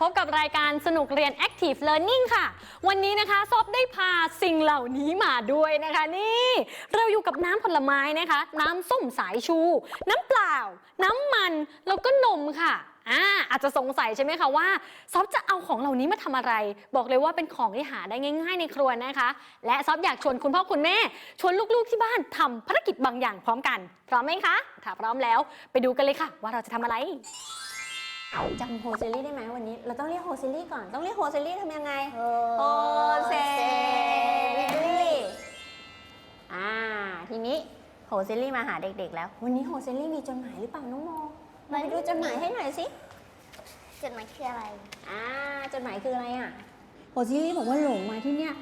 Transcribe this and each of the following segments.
พบกับรายการสนุกเรียน Active Learning ค่ะ วันนี้นะคะซอฟได้พาสิ่งเหล่านี้มาด้วยนะคะนี่ เราอยู่กับน้ำผลไม้นะคะ น้ำส้มสายชู น้ำเปล่า น้ำมัน แล้วก็นมค่ะอ่าอาจจะสงสัยใช่ไหมคะว่าซอฟจะเอาของเหล่านี้มาทำอะไร บอกเลยว่าเป็นของที่หาได้ง่าย ๆ ในครัวนะคะ และซอฟอยากชวนคุณพ่อคุณแม่ ชวนลูกๆที่บ้านทำภารกิจบางอย่างพร้อมกัน พร้อมไหมคะ ถ้าพร้อมแล้ว ไปดูกันเลยค่ะ ว่าเราจะทำอะไร จำโฮเซลี่ได้ไหมวันนี้ เราต้องเรียกโฮเซลี่ก่อน ต้องเรียกโฮเซลี่ทำยังไง โฮโฮเซลี่ อ่า ทีนี้โฮเซลี่มาหาเด็กๆแล้ว วันนี้โฮเซลี่มีจดหมายหรือเปล่าน้องโมมาไปดูจดหมายให้หน่อยสิ จดหมายคืออะไร อ่า จดหมายคืออะไรอะ โฮซิลี่บอกว่าหลงมาที่เนี่ย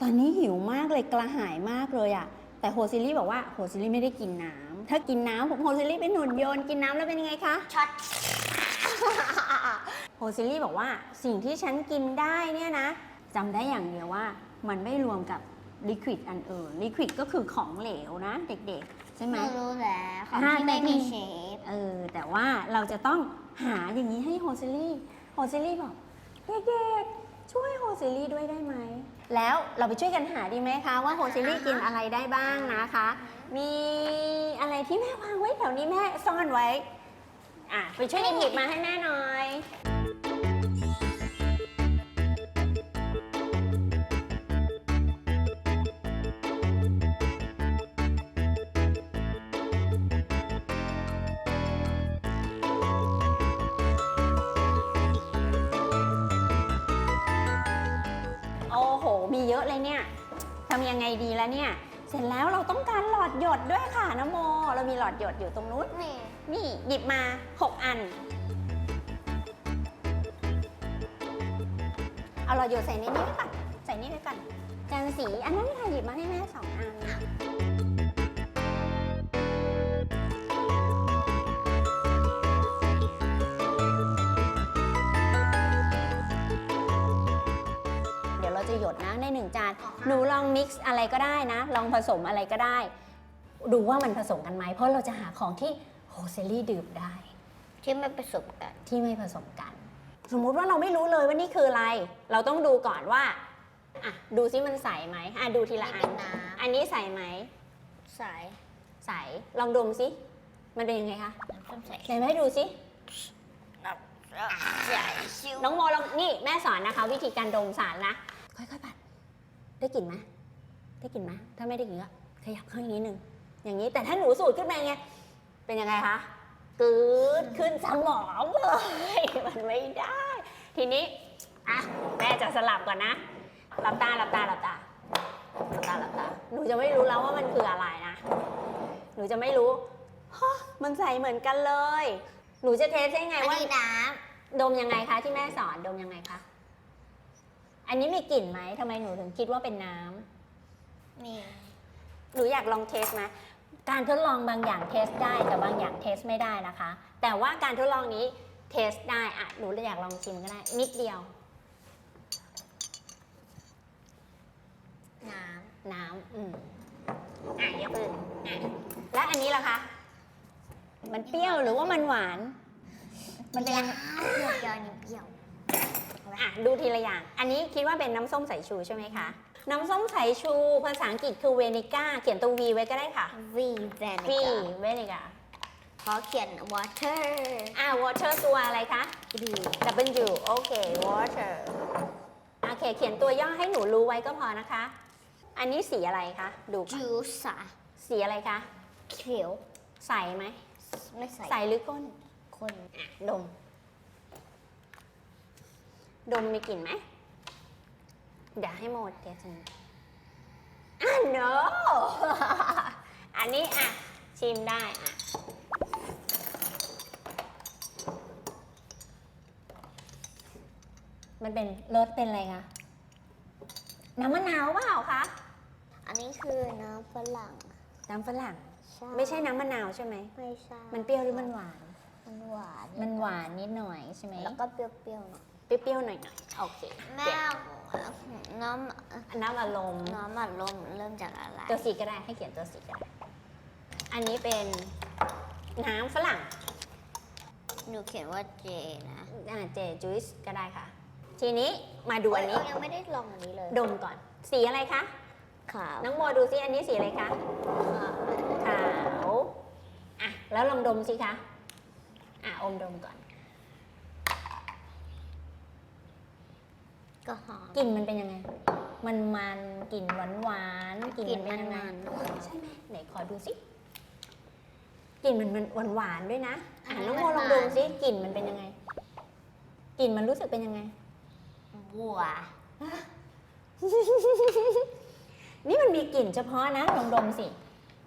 ตอนนี้หิวมากเลยกระหายมากเลยอะ แต่โฮซิลี่บอกว่าโฮซิลี่ไม่ได้กินน้ำถ้ากินน้ำผมโฮซิลี่เป็นหุ่นยนต์กินน้ำแล้วเป็นยังไงคะช็อต โฮซิลี่บอกว่าสิ่งที่ฉันกินได้เนี่ยนะจำได้อย่างเดียวว่ามันไม่รวมกับลิควิดอันอื่นลิควิดก็คือของเหลวนะเด็กๆ ใช่ไหมไม่รู้แล้วของอ่าที่ไม่แต่มีเชฟเออแต่ว่าเราจะต้องหาอย่างนี้ให้โฮซิลี่โฮซิลี่บอกเด็กๆช่วยโฮซิลี่ด้วยได้ไหมแล้วเราไปช่วยกันหาดีไหมคะว่าโฮซิลี่กินอะไรได้บ้างนะคะ มีอะไรที่แม่วางไว้แถวนี้แม่ซ่อนไว้ อะไปช่วยกันหยิบมาให้แม่หน่อย โอ้โห มีเยอะเลยเนี่ยทำยังไงดีแล้วเนี่ย เสร็จแล้วเราต้องการหลอดหยดด้วยค่ะน้ำโม เรามีหลอดหยดอยู่ตรงนู้น นี่ นี่หยิบมา 6 อัน เอาหลอดหยดใส่ในนี้ไว้ก่อนใส่นี่ไว้ก่อนจานสีอันนั้นค่ะหยิบมาให้แม่สองอันเดี๋ยวเราจะหยดนะในหนึ่งจาน หนูลองมิกซ์อะไรก็ได้นะ ลองผสมอะไรก็ได้ ดูว่ามันผสมกันไหมเพราะเราจะหาของที่ โฮเซลี่ดื่มได้ ที่ไม่ผสมกัน ที่ไม่ผสมกัน สมมุติว่าเราไม่รู้เลยว่านี่คืออะไร เราต้องดูก่อนว่าอะดูซิมันใสไหมอะดูทีละอันี่เป็นนน้ำ อันนี้ใสไหมสายใสลองดมซิมันเป็นยังไงคะน้ำส้มสายไหนแม่ดูซิน้ำส้มสายชิวน้องโมลองนี่แม่สอนนะคะ วิธีการดมสารนะค่อยๆปัดได้กลิ่นไหมได้กลิ่นไหมถ้าไม่ได้กลิ่นก็ขยับเข้าอีกนิดนึงอย่างนี้แต่ถ้าหนูสูดขึ้นมาไง เป็นยังไงคะกืดขึ้นสมองเลย มันไม่ได้ ทีนี้อะแม่จะสลับก่อนนะหลับตาหลับตาหลับตาหลับตาหลับตาหนูจะไม่รู้แล้วว่ามันคืออะไรนะ หนูจะไม่รู้ฮะมันใสเหมือนกันเลย หนูจะเทสได้ไงอันว่านี้น้ดมยังไงคะที่แม่สอนดมยังไงคะอันนี้มีกลิ่นไหมทำไมหนูถึงคิดว่าเป็นน้ำำมีหนูอยากลองเทสไหม การทดลองบางอย่างเทสได้แต่บางอย่างเทสไม่ได้นะคะ แต่ว่าการทดลองนี้เทสได้อะหนูอยากลองชิมก็ได้ นิดเดียว น้น้ำอืมอะยกมืออะและอันนี้ล่ะคะ มันเปรี้ยวหรือว่ามันหวานำมันเป็นยังไงเปรี้ยวเปรี้ยวนี่เปรี้ยว อะดูทีละอย่าง อันนี้คิดว่าเป็นน้ำส้มสายชูใช่ไหมคะ น้ำส้มสายชู ภาษาอังกฤษคือเวนิก้า เขียนตัว V ไว้ก็ได้ค่ะวีแวน V เวนิก้าขอเขียน water อ่า water ตัวอะไรคะ W W โอเค water โอเค เขียนตัวย่อให้หนูรู้ไว้ก็พอนะคะ อันนี้สีอะไรคะ ดูก่อน juice อะสีอะไรคะ เขียว ใสไหม ไม่ใส่ใสหรือก้นคนอะดม ดมมีกลิ่นไหม เดี๋ยวให้โมดเดี๋ยวจะอะ no อันนี้อะ ชิมได้อะ มันเป็นรสเป็นอะไรคะ น้ำมะนาวเปล่าคะ อันนี้คือน้ำฝรั่งน้ำฝรั่ง ใช่ไม่ใช่น้ำมะนาวใช่ไหม ไม่ใช่มันเปรี้ยวหรือมันหวาน มันหวาน มันหวานนิดหน่อยใช่ไหม แล้วก็เปรี้ยวๆหน่อย เปรี้ยวๆหน่อยๆโอเคแม่เปรี้ยวน้น้ำอารมณ์ำน้ำมันลมเริ่มจากอะไรตัวสีก็ได้ให้เขียนตัวสีก็ได้อันนี้เป็นน้ำฝรั่งหนูเขียนว่าเจนะอ่าเจจุสก็ได้ค่ะ ทีนี้มาดูอันนี้เรายังไม่ได้ลองอันนี้เลยดมก่อน สีอะไรคะ ขาวน้องโมดูซิอันนี้สีอะไรคะขาวขาวอะแล้วลองดมสิคะอะอมดมก่อน ก็หอมกลิ่นมันเป็นยังไง มันมันกลิ่นหวานหวานๆกลิ่นกลิ่นมันเป็นยังไงมันใช่ไหมไหนขอดูสิกลิ่นมันมันหวานหวานๆด้วยนะอะน้องโมลองดมสิกลิ่นมันเป็นยังไงกลิ่นมันรู้สึกเป็นยังไงบัวนี่มันมีกลิ่นเฉพาะนะลองดมสิ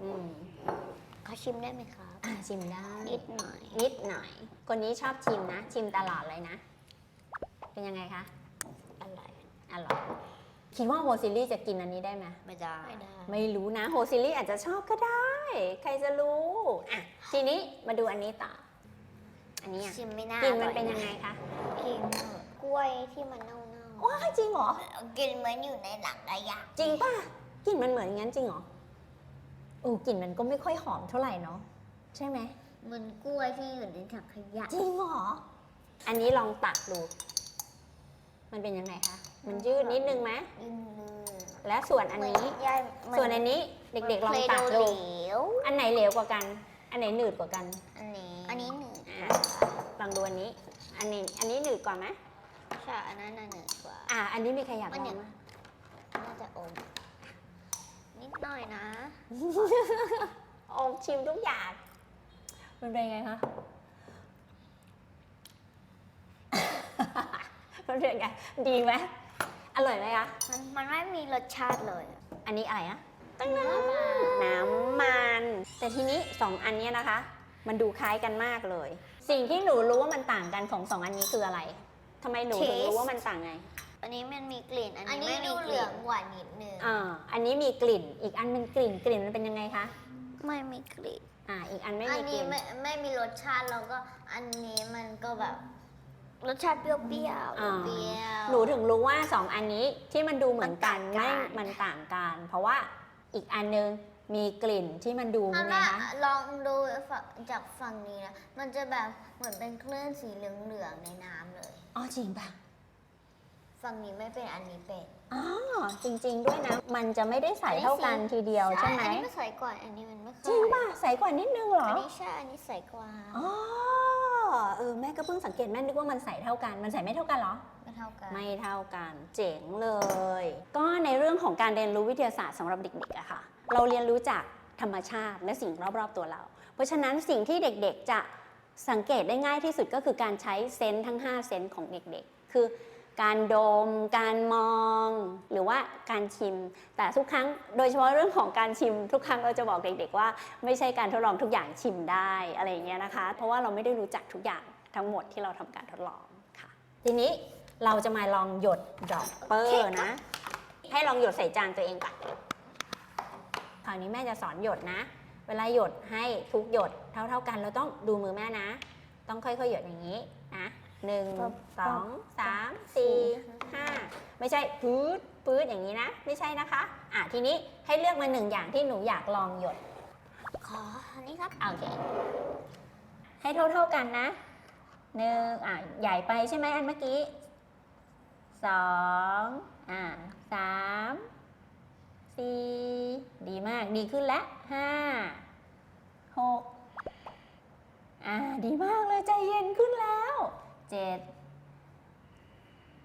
อืมเขาชิมได้ไหมครับอะชิมได้นิดหน่อย นิดหน่อย คนนี้ชอบชิมนะ ชิมตลอดเลยนะ เป็นยังไงคะอะไร อร่อยคิดว่าโฮซิลี่จะกินอันนี้ได้ไหมไม่ได้ไม่ได้ ไม่รู้นะโฮซิลี่อาจจะชอบก็ได้ ใครจะรู้อะทีนี้มาดูอันนี้ต่อ อันนี้อะชิมไม่น่ากินอมันร่อเป็นยังไงคะกินกล้วยที่มันเน่าว้าจริงเหรอๆกินเหมือนอยู่ในหลังขยะ จริงป่ะกลิ่นมันเหมือนอย่างนั้นจริงเหรอโอ้กลิ่นมันก็ไม่ค่อยหอมเท่าไหร่เนาะใช่ไหมเหมือนกล้วยที่อยู่ในถังขยะจริงเหรออันนี้ลองตักดู มันเป็นยังไงคะ มันยืดนิดนึงไหมยืนมือและส่วนอันนี้ย่ายส่วนอันนี้เด็กๆลองตักเหดูลวอันไหนเหลวกว่ากัน อันไหนหนืดกว่ากัน อันนี้ อันนี้หนึ่งอะลองดูอันนี้ อันนี้ อันนี้หนืดกว่าไหมใช่ อันนั้นน่ะหนึ่งกว่า อ่าอันนี้มีใครอยากลมันองอย่างไหมน่าจะอม นิดหน่อยนะอมชิมทุกอย่าง มันเป็นไงคะมันเป็นไง ดีไหม อร่อยไหมคะ มันมันไม่มีรสชาติเลยอันนี้อะไรอะตั้งน้ำมาน้ำมัน แต่ทีนี้สองอันเนี้ยนะคะ มันดูคล้ายกันมากเลย สิ่งที่หนูรู้ว่ามันต่างกันของสองอันนี้คืออะไรทำไมหนูถึงรู้ว่ามันต่างไงอันนี้มันมีกลิ่น อันอันนี้นี้ไม่มีดูกเหลืลิ่อนงหวานนิดนึง อ่าอันนี้มีกลิ่น อีกอันเป็นกลิ่นกลิ่นมันเป็นยังไงคะไม่มีกลิ่น อ่า อีกอันไม่อัมีนกนี้ลิ่น ไม่ไม่มีรสชาติแล้วก็อันนี้มันก็แบบ รสชาติเปรี้ยวๆเปรี้ยวอ่าเปรี้ยวหนูถึงรู้ว่าสองอันนี้ที่มันดูเหมือนกันมันต่างกัไม่นมันต่างกัน เพราะว่าอีกอันนึงมีกลิ่นที่มันดูอันไงน่ะคะลองดูฝั่งจากฝั่งนี้นะ มันจะแบบเหมือนเป็นคลื่นสีเหลืองๆในน้ำเลย อ๋อจริงปะฝั่งนี้ไม่เป็นอันนี้เป็นอ๋อจริง ๆ ด้วยนะ มันจะไม่ได้ใสเท่ากันทีเดียวใช่ไหมอันนี้มันใสกว่าอันนี้มันไม่ค่อยจริงป่ะใสกว่านิดนึงเหรออันนี้ใช่อันนี้ใสกว่า อ๋อ เออแม่ก็เพิ่งสังเกตแม่นึกว่ามันใสเท่ากัน มันใสไม่เท่ากันเหรอ ไม่เท่ากัน ไม่เท่ากัน เจ๋งเลย ก็ในเรื่องของการเรียนรู้วิทยาศาสตร์สำหรับเด็กๆอะค่ะ เราเรียนรู้จากธรรมชาติและสิ่งรอบๆตัวเรา เพราะฉะนั้นสิ่งที่เด็กๆจะสังเกตได้ง่ายที่สุดก็คือการใช้เซนส์ทั้ง 5 เซนส์ของเด็กๆ คือ การดม การมอง หรือว่าการชิม แต่ทุกครั้งโดยเฉพาะเรื่องของการชิม ทุกครั้งเราจะบอกเด็ก ๆ ว่าไม่ใช่การทดลองทุกอย่างชิมได้อะไรอย่างเงี้ยนะคะ เพราะว่าเราไม่ได้รู้จักทุกอย่างทั้งหมดที่เราทำการทดลองค่ะ ทีนี้เราจะมาลองหยดดรอปเปอร์นะ ให้ลองหยดใส่จานตัวเองก่อนคราวนี้แม่จะสอนหยดนะ เวลาหยดให้ทุกหยดเท่า ๆกัน เราต้องดูมือแม่นะ ต้องค่อยๆหยดอย่างนี้นะ หนึ่งสองสามสี่ห้าไม่ใช่ปื๊ดปื๊ดอย่างนี้นะ ไม่ใช่นะคะ อะทีนี้ให้เลือกมาหนึ่งอย่างที่หนูอยากลองหยด ขออันนี้ครับโอเคให้เท่าๆกันนะหนึ่งอะใหญ่ไปใช่ไหมอันเมื่อกี้สองอะสามสี่ดีมากดีขึ้นแล้วห้าหกอะดีมากเลยใจเย็นขึ้นแล้ว เจ็ด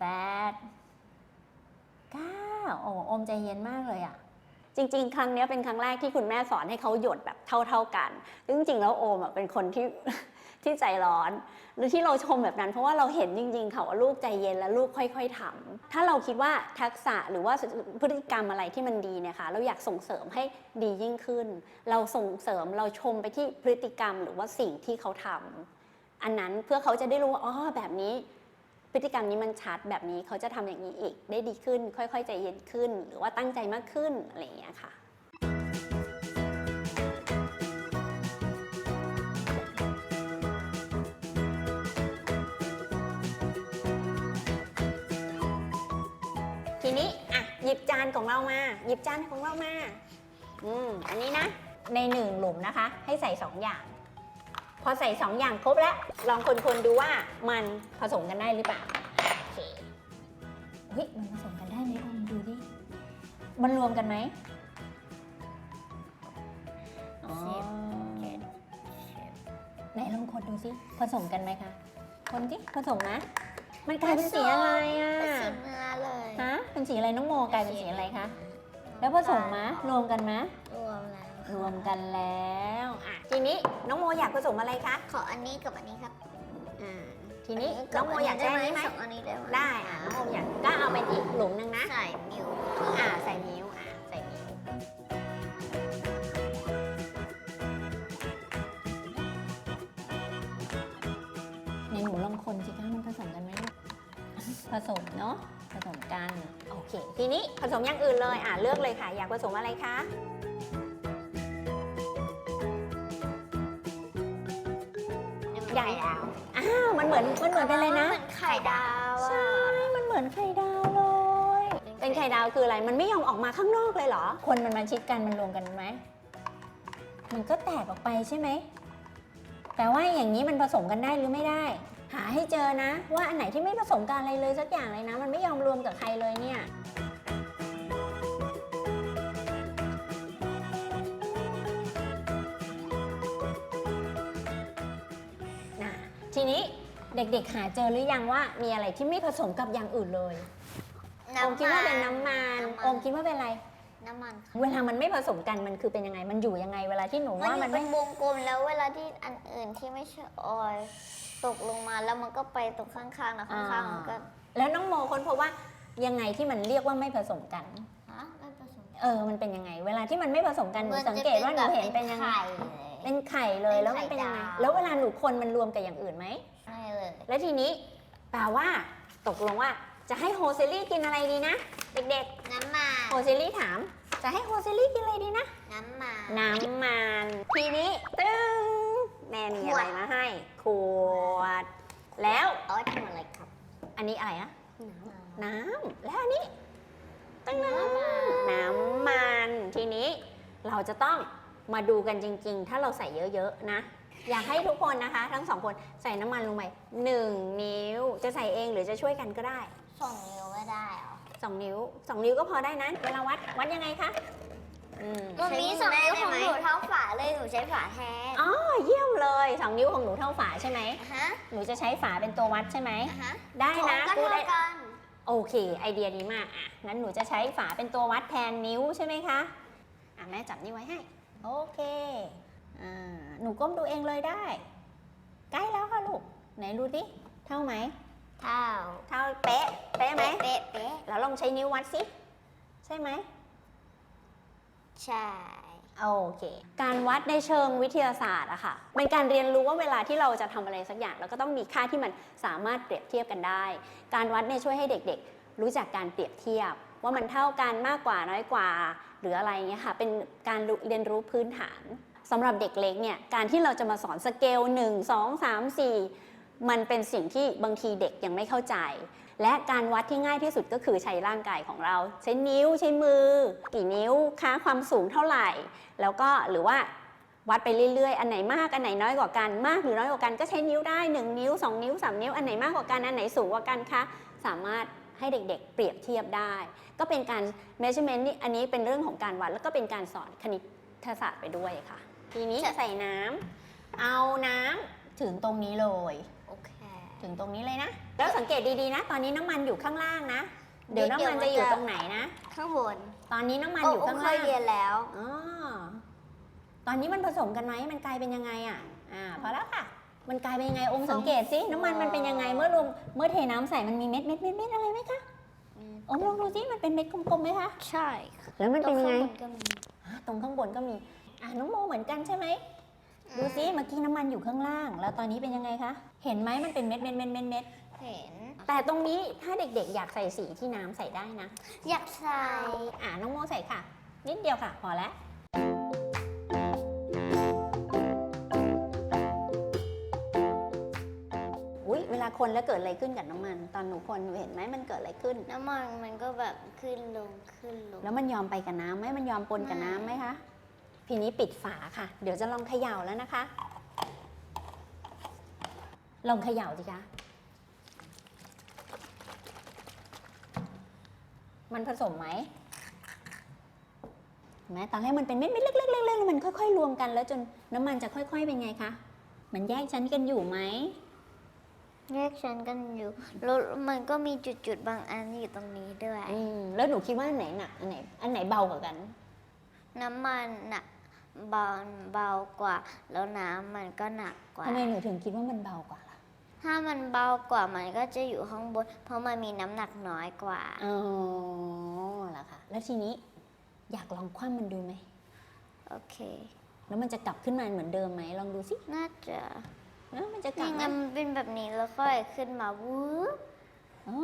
แปดเก้าโอ้อมใจเย็นมากเลยอะจริง ๆ ครั้งนี้เป็นครั้งแรกที่คุณแม่สอนให้เขาหยดแบบเท่า ๆกัน จริงๆ แล้วโอมเป็นคนที่ที่ใจร้อน หรือที่เราชมแบบนั้น เพราะว่าเราเห็นจริงๆค่ะว่าลูกใจเย็นและลูกค่อย ๆทำถ้าเราคิดว่าทักษะหรือว่าพฤติกรรมอะไรที่มันดีเนี่ยค่ะเราอยากส่งเสริมให้ดียิ่งขึ้น เราส่งเสริมเราชมไปที่พฤติกรรมหรือว่าสิ่งที่เขาทำ อันนั้นเพื่อเขาจะได้รู้ว่าอ๋อแบบนี้ พฤติกรรมนี้มันชัดแบบนี้เขาจะทำอย่างนี้อีกได้ดีขึ้น ค่อย ๆ ใจเย็นขึ้น หรือว่าตั้งใจมากขึ้นอะไรอย่างเงี้ยค่ะทีนี้อะหยิบจานของเรามา หยิบจานของเรามา อืมอันนี้นะ ในหนึ่งหลุมนะคะ ให้ใส่สองอย่าง พอใส่สองอย่างครบแล้ว ลองคนๆดูว่ามันผสมกันได้หรือเปล่าโอเคเฮ้ยมันผสมกันได้ไหมออมดูดิ มันรวมกันไหมอ๋อไหนลองคนดูสิผสมกันไหมคะ คนสิผสมนะ มันกลายเป็นสีอะไรอะเป็นสีเนื้อเลยฮะเป็นสีอะไรน้องโมกลายเป็นสีอะไรคะ แล้วผสมมะรวมกันมะรวมแล้วรวมกันแล้วอะ ทีนี้น้องโมอยากผสมอะไรคะ ขออันนี้กับอันนี้ครับอ่า ทีนี้น้องโมอยากได้ไหมไหมสองอันนี้ได้ไหมได้อะน้องโมอยากก็เอาไปอีกหลุมหนึ่งนะ ใส่นิ้วอ่าใส่นิ้วอ่าใส่นิ้วในหนูลองคนสิคะมันผสมกันไหมลูกผสมเนาะผสมกัน โอเค ทีนี้ผสมอย่างอื่นเลยอ่าเลือกเลยค่ะ อยากผสมอะไรคะ ดาวอ้าวมันเหมือนมันเหมือนเป็นอะไรนะ เหมือนไข่ดาวใช่ มันเหมือนไข่ดาวเลย เป็นไข่ดาวคืออะไร มันไม่ยอมออกมาข้างนอกเลยเหรอ คนมันมาชิดกันมันรวมกันไหม มันก็แตกออกไปใช่ไหม แต่ว่าอย่างนี้มันผสมกันได้หรือไม่ได้ หาให้เจอนะ ว่าอันไหนที่ไม่ผสมกันอะไรเลยสักอย่างเลยนะ มันไม่ยอมรวมกับใครเลยเนี่ย เด็กๆ หาเจอหรือยังว่ามีอะไรที่ไม่ผสมกับอย่างอื่นเลยอมคิดว่าเป็นน้ำมันอมคิดว่าเป็นอะไร น้ำมันเวลามันไม่ผสมกันมันคือเป็นยังไง มันอยู่ยังไง เวลาที่หนูมันว่าอยู่มันเป็ไม่นวงกลมแล้วเวลาที่อันอื่นที่ไม่ใช่ออยล์ตกลงมาแล้วมันก็ไปตรงข้างๆแล้วข้างๆมันก็แล้วน้องโมค้นพบว่ายังไงที่มันเรียกว่าไม่ผสมกัน ฮะไม่ผสมเออ มันเป็นยังไง เวลาที่มันไม่ผสมกันหนูสังเกตว่าหนูเห็นเป็นยังไงเป็นไข่เลย แล้วมันเป็นยังไง แล้วเวลาหนูคนมันรวมกับอย่างอื่นไหมใช่เลย แล้วทีนี้แปลว่า ตกลงว่าจะให้โฮเซลี่กินอะไรดีนะ เด็กน้ำมัน ๆ โฮเซลี่ถาม จะให้โฮเซลี่กินอะไรดีนะ น้ำมัน น้ำมัน ทีนี้ตึ้งแม่มีอะไรมาให้ ขวด แล้วเอาไว้ทำอะไรครับอันนี้อะไรอะน้น้ำ แล้วอันนี้ตั้งำน้น้ำมันำน้ำมัน ทีนี้เราจะต้อง มาดูกันจริง ๆ ถ้าเราใส่เยอะๆนะ อยากให้ทุกคนนะคะ ทั้งสองคนใส่น้ำมันลงไปหนึ่งนิ้ว จะใส่เองหรือจะช่วยกันก็ได้สองนิ้วไม่ได้เหรอสองนิ้วสองนิ้วก็พอได้นะเวลาวัดวัดยังไงคะอืมมันมีสองนิ้วของหนูเท่าฝาเลยหนูใช้ฝาแทนอ๋อเยี่ยมเลยสองนิ้วของหนูเท่าฝาใช่ไหมฮะหนูจะใช้ฝาเป็นตัววัดใช่ไหมอะฮะได้นะก็พูดเท่าได้กันโอเค ไอเดียดีมากอะงั้นหนูจะใช้ฝาเป็นตัววัดแทนนิ้วใช่ไหมคะอะแม่จับนิ้วไว้ให้ โอเคอ่าหนูก้มดูเองเลยได้ ใกล้แล้วค่ะลูก ไหนดูดิเท่าไหม เท่า เท่าเป๊ะ เป๊ะไหมเป๊ะ เป๊ะ แล้วลองใช้นิ้ววัดสิ ใช่ไหม ใช่ โอเค การวัดในเชิงวิทยาศาสตร์อะค่ะ เป็นการเรียนรู้ว่าเวลาที่เราจะทำอะไรสักอย่าง เราก็ต้องมีค่าที่มันสามารถเปรียบเทียบกันได้ การวัดเนี่ยช่วยให้เด็กๆ รู้จักการเปรียบเทียบ ว่ามันเท่ากันมากกว่าน้อยกว่า หรืออะไรเงี้ยค่ะ เป็นการเรียนรู้พื้นฐานสำหรับเด็กเล็กเนี่ยการที่เราจะมาสอนสเกล 1 2 3 4 มันเป็นสิ่งที่บางทีเด็กยังไม่เข้าใจ และการวัดที่ง่ายที่สุดก็คือใช้ร่างกายของเรา ใช้นิ้วใช้มือ กี่นิ้วค่าความสูงเท่าไหร่ แล้วก็หรือว่าวัดไปเรื่อยๆ อันไหนมาก อันไหนน้อยกว่ากัน มากหรือน้อยกว่ากันก็ใช้นิ้วได้ 1 นิ้ว 2 นิ้ว 3 นิ้ว อันไหนมากกว่ากัน อันไหนสูงกว่ากันคะ สามารถ ให้เด็กๆ เปรียบเทียบได้ ก็เป็นการ measurement นี่อันนี้เป็นเรื่องของการวัด แล้วก็เป็นการสอนคณิตศาสตร์ไปด้วยค่ะ ทีนี้ใส่น้ำเอาน้ำถึงตรงนี้เลย โอเค ถึงตรงนี้เลยนะ แล้วสังเกตดีๆนะ ตอนนี้น้ำมันอยู่ข้างล่างนะ เดี๋ยวน้ำมันจะอยู่ตรงไหนนะ ข้างบนตอนนี้น้ำมันโอ้อยู่โอ้ข้างเคล่ายงเรียนแล้ว อ๋อ ตอนนี้มันผสมกันไหม มันกลายเป็นยังไงอะ อ่า พอแล้วค่ะ มันกลายเป็นยังไงองค์สังเกตสิน้ำมันมันเป็นยังไงเมื่อรวมเมื่อเทน้ำใส่มันมีเม็ดเม็ดเม็ดเม็ดอะไรไหมคะอมลองดูสิมันเป็นเม็ดกลมๆไหมคะใช่แล้วมันเป็นยังไงก็มีอ่าตรงข้างบนก็มีอ่าน้องโมเหมือนกันใช่ไหมดูสิเมื่อกี้น้ำมันอยู่ข้างล่าง แล้วตอนนี้เป็นยังไงคะเห็นไหมมันเป็นเม็ดเม็ดเม็ดเม็ดเม็ดเห็น แต่ตรงนี้ถ้าเด็กๆ อยากใส่สีที่น้ำใส่ได้นะ อยากใส่อ่าน้องโมใส่ค่ะ นิดเดียวค่ะ พอแล้ว ลาคนแล้วเกิดอะไรขึ้นกับน้ำมัน ตอนหนูคนหนูเห็นไหมมันเกิดอะไรขึ้น น้ำมันมันก็แบบขึ้นลงขึ้นลง แล้วมันยอมไปกับน้ำไหมมันยอมปนกับน้ำไหมคะทีนี้ปิดฝาค่ะ เดี๋ยวจะลองเขย่าแล้วนะคะ ลองเขย่าสิคะมันผสมไหมเห็นไหมตอนแรกมันเป็นเม็ดๆเล็กๆๆๆแล้วมันค่อยๆ รวมกันแล้วจนน้ำมันจะค่อย ๆ เป็นไงคะ มันแยกชั้นกันอยู่ไหม แยกชั้นกันอยู่แล้วมันก็มีจุดๆบางอันอยู่ตรงนี้ด้วย อืมแล้วหนูคิดว่าอันไหนหนักอันไหนอันไหนเบากว่ากัน น้ำมันหนักเบาเบากว่า แล้วน้ำมันก็หนักกว่า ทำไมหนูถึงคิดว่ามันเบากว่าล่ะถ้ามันเบากว่ามันก็จะอยู่ข้างบน เพราะมันมีน้ำหนักน้อยกว่า อ๋อเหรอคะแล้วทีนี้อยากลองคว่ำมันดูไหม โอเค แล้วมันจะกลับขึ้นมาเหมือนเดิมไหมลองดูสิ น่าจะ เออมันจะกลันี่บไงนะมันเป็นแบบนี้แล้วค่อยขึ้นมาวูบอ๋อ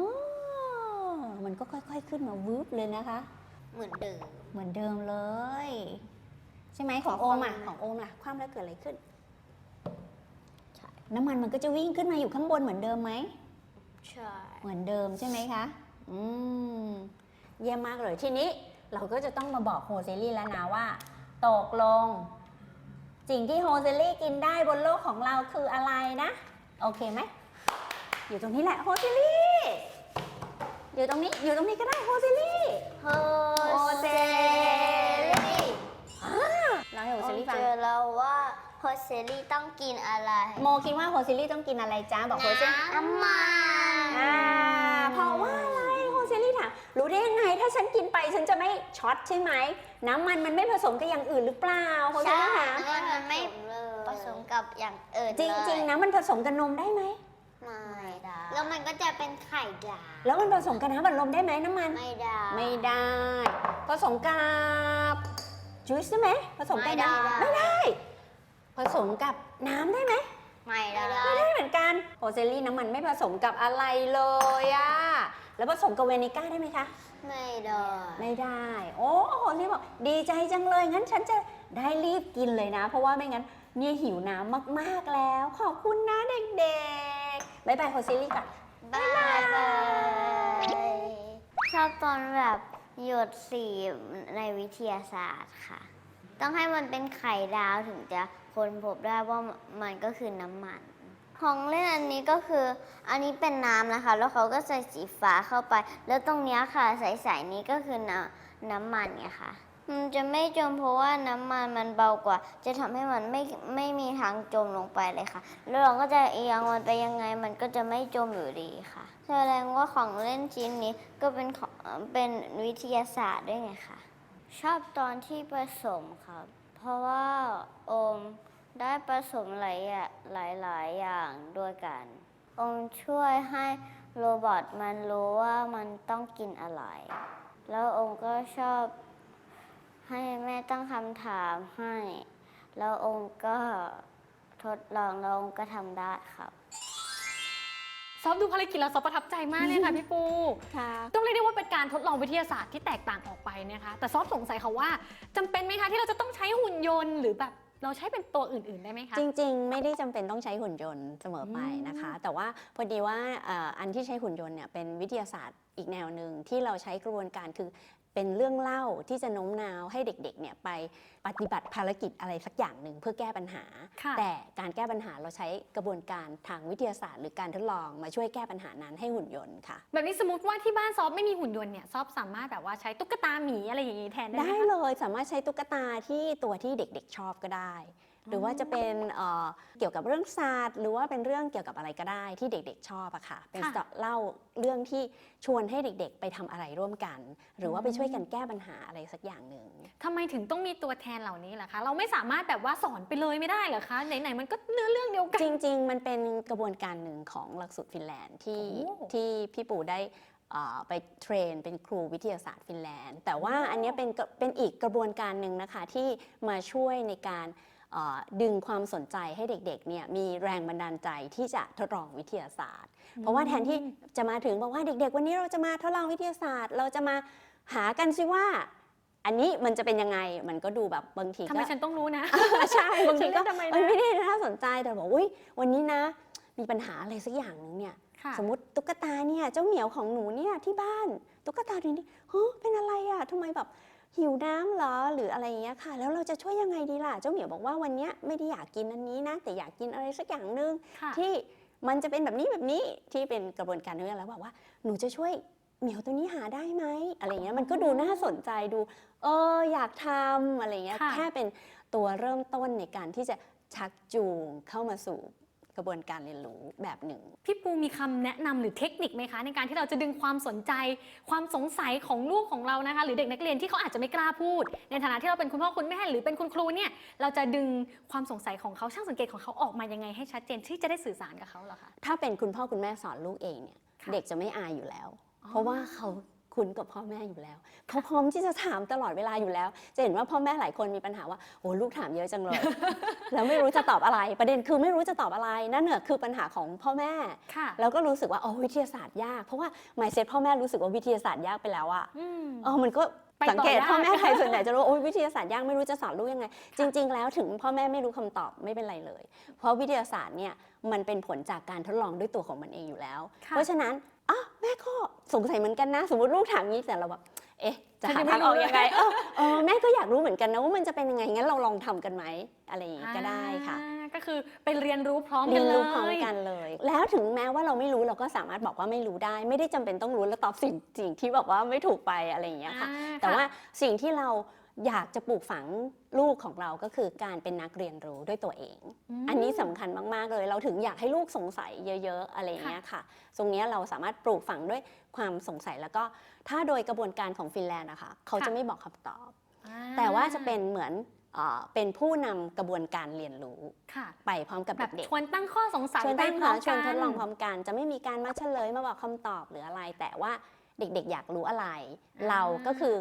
มันก็ค่อย ๆ ขึ้นมาวืบเลยนะคะ เหมือนเดิม เหมือนเดิมเลย ใช่ไหมของขโออมคอะวามของโอมล่ะ คว่ำแล้วเกิดอะไรขึ้นใช่น้ำมันมันก็จะวิ่งขึ้นมาอยู่ข้างบนเหมือนเดิมไหม ใช่เหมือนเดิมใช่ไหมคะ อืม เยี่ยมมากเลย ทีนี้เราก็จะต้องมาบอกโฮเซลี่แล้วนะว่า ตกลง สิ่งที่โฮเซลี่กินได้บนโลกของเราคืออะไรนะ โอเคไหม อยู่ตรงนี้แหละโฮเซลี่ อยู่ตรงนี้ อยู่ตรงนี้ก็ได้โฮเซลี่โฮเซลี่เราให้โฮผเซมลี่ฟัเจงอแล้วว่าโฮเซลี่ต้องกินอะไร โมคิดว่าโฮเซลี่ต้องกินอะไรจ้าบอกโฮเซลี่น้ำมันอ่าเพราะว่าอะไร โฮเซลี่ถามรู้ได้ยังไง ถ้าฉันกินไปฉันจะไม่ช็อตใช่ไหม น้ำมันมันไม่ผสมกับอย่างอื่นหรือเปล่าโฮเซใช่ลี่ถามมันไม่ผสมกับอย่างอื่นจริง ๆ นะมันผสมกับนมได้ไหมไม่ได้แล้วมันก็จะเป็นไข่ดาวแล้วมันผสมกับน้ำบัดลมได้ไหมน้ำมันไม่ได้ไม่ได้ผสมกับจูสได้ไหมผสมกับน้ำไม่ไม่ได้ได้ ผสมกับน้ำได้ไหมไม่ได้ไม่ได้เหมือนกันโฮเซลี่น้ำมันไม่ผสมกับอะไรเลยอะ แล้วผสมกับเวนิก้าได้ไหมคะ ไม่ได้ ไม่ได้ โอ้โหนี่บอกดีใจจังเลย งั้นฉันจะได้รีบกินเลยนะ เพราะว่าไม่งั้นเนี่ยหิวน้ำมาก ๆ แล้ว ขอบคุณนะเด็กๆบายบายโฮเซลี่ก่อนบายบายชอบตอนแบบหยดสีในวิทยาศาสตร์ค่ะ ต้องให้มันเป็นไข่ดาวถึงจะค้นพบได้ว่ามันก็คือน้ำมัน ของเล่นอันนี้ก็คืออันนี้เป็นน้ำนะคะ แล้วเขาก็ใส่สีฟ้าเข้าไป แล้วตรงนี้ค่ะใสๆนี้ก็คือน้ำน้ำมันไงค่ะมันจะไม่จมเพราะว่าน้ำมันมันเบากว่า จะทำให้มันไม่ไม่มีทางจมลงไปเลยค่ะ แล้วเราก็จะเอียงมันไปยังไงมันก็จะไม่จมอยู่ดีค่ะ แสดงว่าของเล่นชิ้นนี้ก็เป็นของเป็นวิทยาศาสตร์ด้วยไงคะชอบตอนที่ผสมครับ เพราะว่าโอม ได้ผสมหลายอย่างหลายหลายๆอย่างด้วยกันโอมช่วยให้โรบอทมันรู้ว่ามันต้องกินอะไร แล้วโอมก็ชอบให้แม่ตั้งคำถามให้ แล้วโอมก็ทดลองแล้วโอมก็ทำได้ครับ ซอฟดูภารกิจแล้วซอฟประทับใจมากเลยค่ะ พี่ปู ค่ะ ต้องเรียกได้ว่าเป็นการทดลองวิทยาศาสตร์ที่แตกต่างออกไปนะคะ แต่ซอฟสงสัยค่ะว่าจำเป็นไหมคะที่เราจะต้องใช้หุ่นยนต์หรือแบบ เราใช้เป็นตัวอื่น ๆ ได้ไหมคะ จริง ๆ ไม่ได้จำเป็นต้องใช้หุ่นยนต์เสมอไปนะคะ แต่ว่าพอดีว่าเอ่ออันที่ใช้หุ่นยนต์เนี่ยเป็นวิทยาศาสตร์อีกแนวหนึ่งที่เราใช้กระบวนการคือ เป็นเรื่องเล่าที่จะโน้มน้าวให้เด็กๆเนี่ยไปปฏิบัติภารกิจอะไรสักอย่างหนึ่งเพื่อแก้ปัญหา ค่ะ แต่การแก้ปัญหาเราใช้กระบวนการทางวิทยาศาสตร์ หรือการทดลองมาช่วยแก้ปัญหานั้นให้หุ่นยนต์ค่ะ แบบนี้สมมติว่าที่บ้านซอฟไม่มีหุ่นยนต์เนี่ยซอฟสามารถแบบว่าใช้ตุ๊กตาหมีอะไรอย่างนี้แทนได้ไหมได้คะ เลยสามารถใช้ตุ๊กตาที่ตัวที่เด็กๆชอบก็ได้ หรือว่าจะเป็นเอ่อเกี่ยวกับเรื่องศาสตร์ หรือว่าเป็นเรื่องเกี่ยวกับอะไรก็ได้ที่เด็กๆชอบอะค่ะ เป็นค่ะสตอเล่าเรื่องที่ชวนให้เด็กๆ ไปทำอะไรร่วมกัน หรือว่าไปช่วยกันแก้ปัญหาอะไรสักอย่างหนึ่ง ทำไมถึงต้องมีตัวแทนเหล่านี้ล่ะคะ เราไม่สามารถแบบว่าสอนไปเลยไม่ได้เหรอคะ ไหนๆมันก็เนื้อเรื่องเดียวกัน จริง ๆ มันเป็นกระบวนการหนึ่งของหลักสูตรฟินแลนด์ที่โอ้ ที่พี่ปู่ได้เอ่อไปเทรนเป็นครูวิทยาศาสตร์ฟินแลนด์ แต่ว่าอันเนี้ยเป็นกระเป็นอีกกระบวนการหนึ่งนะคะที่มาช่วยในการเอ่อ ดึงความสนใจให้เด็กๆเนี่ยมีแรงบันดาลใจที่จะทดลองวิทยาศาสตร์ เพราะว่าแทนที่จะมาถึงบอกว่าเด็ก ๆ วันนี้เราจะมาทดลองวิทยาศาสตร์ เราจะมาหากันสิว่า อันนี้มันจะเป็นยังไงมันก็ดูแบบบางทีทำไมก็ฉันต้องรู้นะใช่บางทีก็ฉันเล่นทำไมนะเอ้ยไม่ได้น่าสนใจแต่บอกอุ้ยวันนี้นะ มีปัญหาอะไรสักอย่างหนึงเนี่ยค่ะสมมติตุ๊กตาเนี่ยเจ้าเหมียวของหนูเนี่ยที่บ้านตุ๊กตาตัวนี้เฮ้ยเป็นอะไรอะ่ะทำไมแบบ หิวน้ำเหรอหรืออะไรอย่างเงี้ยค่ะ แล้วเราจะช่วยยังไงดีล่ะ เจ้าเหมียวบอกว่าวันเนี้ยไม่ได้อยากกินอันนี้นะ แต่อยากกินอะไรสักอย่างหนึ่งค่ะ ที่มันจะเป็นแบบนี้แบบนี้ที่เป็นกระบวนการเรื่องแล้วบอกว่าหนูจะช่วยเหมียวตัวนี้หาได้ไหมอะไรเงี้ยมันก็ดูน่าสนใจดู เอออยากทำอะไรเงี้ยค่ะ แค่เป็นตัวเริ่มต้นในการที่จะชักจูงเข้ามาสู่ กระบวนการเรียนรู้แบบหนึ่ง พี่ปูมีคำแนะนำหรือเทคนิคไหมคะ ในการที่เราจะดึงความสนใจ ความสงสัยของลูกของเรานะคะ หรือเด็กนักเรียนที่เขาอาจจะไม่กล้าพูด ในฐานะที่เราเป็นคุณพ่อคุณแม่หรือเป็นคุณครูเนี่ยเราจะดึงความสงสัยของเขาช่างสังเกตของเขาออกมายังไงให้ชัดเจนที่จะได้สื่อสารกับเขาเหรอคะถ้าเป็นคุณพ่อคุณแม่สอนลูกเองเนี่ยค่ะเด็กจะไม่อายอยู่แล้วอ๋อเพราะว่าเขา คุ้นกับพ่อแม่อยู่แล้วเขาพร้อมที่จะถามตลอดเวลาอยู่แล้ว จะเห็นว่าพ่อแม่หลายคนมีปัญหาว่าโอ้ลูกถามเยอะจังเลย แล้วไม่รู้จะตอบอะไรประเด็นคือไม่รู้จะตอบอะไรนั่นเนี่ยคือปัญหาของพ่อแม่ค่ะแล้วก็รู้สึกว่าโอ้วิทยาศาสตร์ยากเพราะว่า mindset พ่อแม่รู้สึกว่าวิทยาศาสตร์ยากไปแล้วอะอืมเออมันก็ไปต่อ สังเกตยากพ่อแม่ไทยส่วนใหญ่จะรู้ว่าโอ้ยวิทยาศาสตร์ยากไม่รู้จะสอนลูกยังไง จริง ๆ แล้วถึงพ่อแม่ไม่รู้คำตอบไม่เป็นไรเลย เพราะวิทยาศาสตร์เนี่ยมันเป็นผลจากการทดลองด้วยตัวของมันเองอยู่แล้วค่ะเพราะฉะนั้นอ้าวแม่ก็สงสัยเหมือนกันนะ สมมติลูกถามนี้แต่เราแบบ เอ๊ะจะฉันหายังไม่ทางออกรู้ยังไงเออเออแม่ก็อยากรู้เหมือนกันนะว่ามันจะเป็นยังไงงั้นเราลองทำกันไหมอะไรอย่างงี้ก็ได้ค่ะอ่าก็คือไปเรียนรู้พร้อมเรีกัยนนเลยรู้พร้อมกันเลย แล้วถึงแม้ว่าเราไม่รู้เราก็สามารถบอกว่าไม่รู้ได้ ไม่ได้จำเป็นต้องรู้แล้วตอบสิ่งสิ่งที่บอกว่าไม่ถูกไปอะไรอย่างเงี้ยค่ะอ่าแต่ว่าค่ะสิ่งที่เรา อยากจะปลูกฝังลูกของเราก็คือการเป็นนักเรียนรู้ด้วยตัวเองมอันนี้สำคัญมากๆเลย เราถึงอยากให้ลูกสงสัยเยอะ ๆ อะไรอย่างเงี้ยค่ะ ตรงเนี้ยเราสามารถปลูกฝังด้วยความสงสัยแล้วก็ถ้าโดยกระบวนการของฟินแลนด์นะคะ เขาจะไม่บอกคำตอบอ่แต่ว่าจะเป็นเหมือนเอ่อเป็นผู้นำกระบวนการเรียนรู้ค่ะไปพร้อมกับแบบเด็กชวนตั้งข้อสงสัยชวนไปตั้งพร้อหามชกัวนนทดลองพร้อมกัน จะไม่มีการมาเฉลยมาบอกคำตอบหรืออะไร แต่ว่าเด็กๆ อยากรู้อะไร เราก็คือช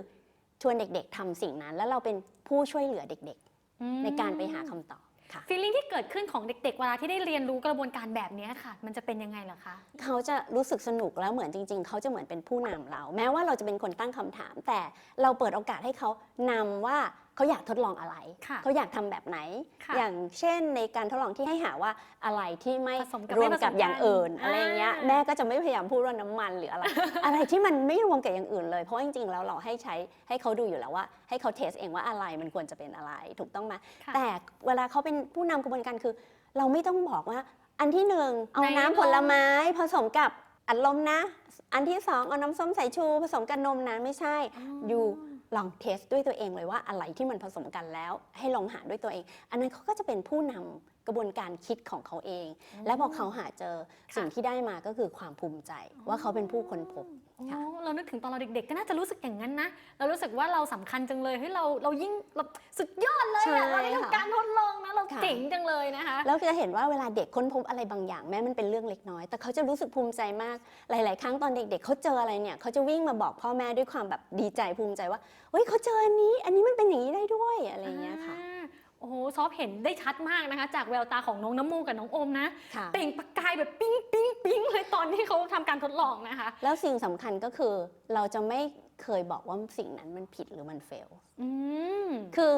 วนเด็กๆทำสิ่งนั้น แล้วเราเป็นผู้ช่วยเหลือเด็กๆ ในการไปหาคำตอบค่ะฟีลลิ่งที่เกิดขึ้นของเด็กๆเวลาที่ได้เรียนรู้กระบวนการแบบเนี้ยค่ะ มันจะเป็นยังไงเหรอคะ เขาจะรู้สึกสนุกแล้วเหมือนจริง ๆ เขาจะเหมือนเป็นผู้นำเรา แม้ว่าเราจะเป็นคนตั้งคำถาม แต่เราเปิดโอกาสให้เขานำว่า เขาอยากทดลองอะไร ค่ะเขาอยากทำแบบไหน ค่ะอย่างเช่นในการทดลองที่ให้หาว่าอะไรที่ไม่ผสมกับรวมไม่ผสมกับอย่างอื่นกันอะไรเงี้ยอ่า แม่ก็จะไม่พยายามพูดว่าน้ำมันหรืออะไร อะไรที่มันไม่รวมกับอย่างอื่นเลย เพราะว่าจริงๆแล้วเราให้ใช้ให้เขาดูอยู่แล้วว่า ให้เขาเทสเองว่าอะไรมันควรจะเป็นอะไรถูกต้องไหมค่ะแต่เวลาเขาเป็นผู้นำกระบวนการคือ เราไม่ต้องบอกว่า อันที่หนึ่งเอาไหนน้ำลองผลไม้ ผสมกับอัดลมนะ อันที่สองเอาน้ำส้มสายชู ผสมกับนมนะไม่ใช่ อยู่ ลองเทสด้วยตัวเองเลยว่าอะไรที่มันผสมกันแล้ว ให้ลองหาด้วยตัวเอง อันนั้นเขาก็จะเป็นผู้นำกระบวนการคิดของเขาเอง และพอเขาหาเจอสิ่งที่ได้มาก็คือความภูมิใจ ว่าเขาเป็นผู้ค้นพบ โอ้ค่ะเรานึกถึงตอนเราเด็กๆ ก็น่าจะรู้สึกอย่างนั้นนะ เรารู้สึกว่าเราสำคัญจังเลยเฮ้ยเราเรายิ่งเราสุดยอดเลยใช่อะเราได้ค่ะทำการทดลองนะเราค่ะเจ๋งจังเลยนะคะแล้วจะเห็นว่าเวลาเด็กค้นพบอะไรบางอย่างแม้มันเป็นเรื่องเล็กน้อย แต่เขาจะรู้สึกภูมิใจมากหลาย ๆ ครั้งตอนเด็ก ๆเขาเจออะไรเนี่ยเขาจะวิ่งมาบอกพ่อแม่ด้วยความแบบดีใจภูมิใจว่าเฮ้ยเขาเจออันนี้ อันนี้มันเป็นอย่างนี้ได้ด้วยอะไรอย่างเงี้ยค่ะ อ่าโอ้โหซอฟเห็นได้ชัดมากนะคะ จากแววตาของน้องน้ำมูกกับน้องโอมนะค่ะเปล่งประกายแบบปิ๊งปิ๊งปิ๊งเลยตอนที่เขาทำการทดลองนะคะ แล้วสิ่งสำคัญก็คือเราจะไม่เคยบอกว่าสิ่งนั้นมันผิดหรือมันเฟลอืมคือ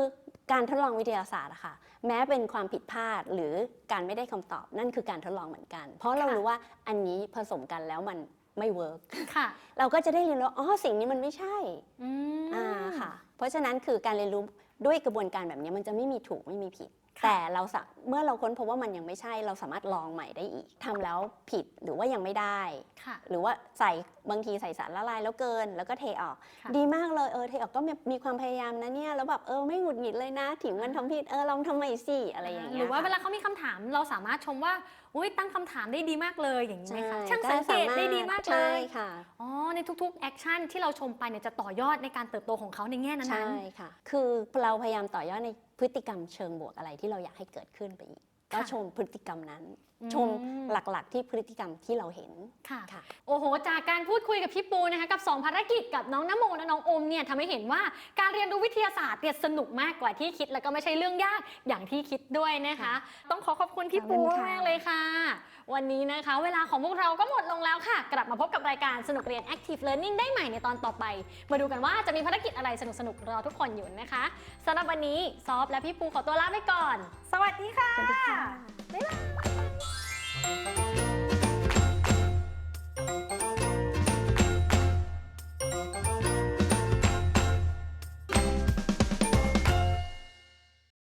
การทดลองวิทยาศาสตร์อะค่ะ แม้เป็นความผิดพลาดหรือการไม่ได้คำตอบนั่นคือการทดลองเหมือนกัน เพราะเราค่ะรู้ว่าอันนี้ผสมกันแล้วมันไม่เวิร์กค่ะเราก็จะได้เรียนรู้อ๋อสิ่งนี้มันไม่ใช่อืมอ่าค่ะ เพราะฉะนั้นคือการเรียนรู้ ด้วยกระบวนการแบบนี้มันจะไม่มีถูกไม่มีผิด แต่เราสะเมื่อเราค้นพบว่ามันยังไม่ใช่เราสามารถลองใหม่ได้อีกทำแล้วผิดหรือว่ายังไม่ได้ค่ะหรือว่าใส่บางทีใส่สารละลายแล้วเกิน แล้วก็เทออกค่ะดีมากเลยเออเทออกก็มีมีความพยายามนะเนี่ยแล้วแบบเออไม่หงุดหงิดเลยนะถึงมันทำผิดเออลองทำใหม่สิอะไรอย่างเงี้ยหรือว่าค่ะเวลาเขามีคำถามเราสามารถชมว่าอุ้ยตั้งคำถามได้ดีมากเลยอย่างนี้ไหมคะใช่ช่างสังเกตได้ดีมากเลใช่ยค่ะอ๋อในทุกๆแอคชั่นที่เราชมไปเนี่ยจะต่อยอดในการเติบโตของเขาในแง่นั้นใช่ค่ะคือเราพยายามต่อยอดใน พฤติกรรมเชิงบวกอะไรที่เราอยากให้เกิดขึ้นไปอีก ก็ชมพฤติกรรมนั้นอืมชมหลักๆ ที่พฤติกรรมที่เราเห็นค่ะค่ะ โอ้โห จากการพูดคุยกับพี่ปูนะคะกับ 2 ภารกิจกับน้องน้ำโมและน้องโอมเนี่ยทำให้เห็นว่าการเรียนรู้วิทยาศาสตร์เนี่ยสนุกมากกว่าที่คิด แล้วก็ไม่ใช่เรื่องยากอย่างที่คิดด้วยนะคะค่ะต้องขอขอบคุณพี่ปูขอบคุณค่ะมากเลยค่ะ วันนี้นะคะ เวลาของพวกเราก็หมดลงแล้วค่ะ กลับมาพบกับรายการสนุกเรียน Active Learning ได้ใหม่ในตอนต่อไป มาดูกันว่าจะมีภารกิจอะไรสนุกๆรอทุกคนอยู่นะคะสำหรับวันนี้ซอฟและพี่ปูขอตัวลาไปก่อนสวัสดีค่ะ สวัสดีค่ะ บ๊ายบาย